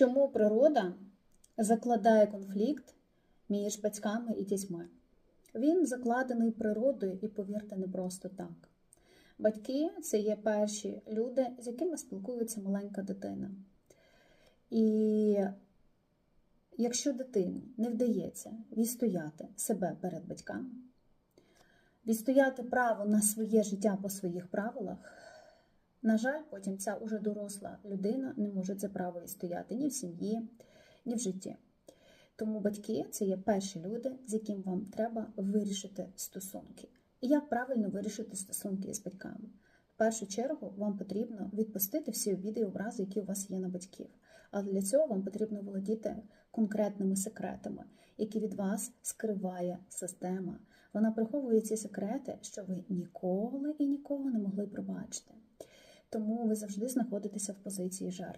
Чому природа закладає конфлікт між батьками і дітьми? Він закладений природою і, повірте, не просто так. Батьки це є перші люди, з якими спілкується маленька дитина. І якщо дитині не вдається відстояти себе перед батьками, відстояти право на своє життя по своїх правилах, на жаль, потім ця уже доросла людина не може це право відстояти ні в сім'ї, ні в житті. Тому батьки це є перші люди, з яким вам треба вирішити стосунки. І як правильно вирішити стосунки з батьками? В першу чергу вам потрібно відпустити всі обіди і образи, які у вас є на батьків. Але для цього вам потрібно володіти конкретними секретами, які від вас скриває система. Вона приховує ці секрети, що ви ніколи і нікого не могли пробачити. Тому ви завжди знаходитеся в позиції жертви.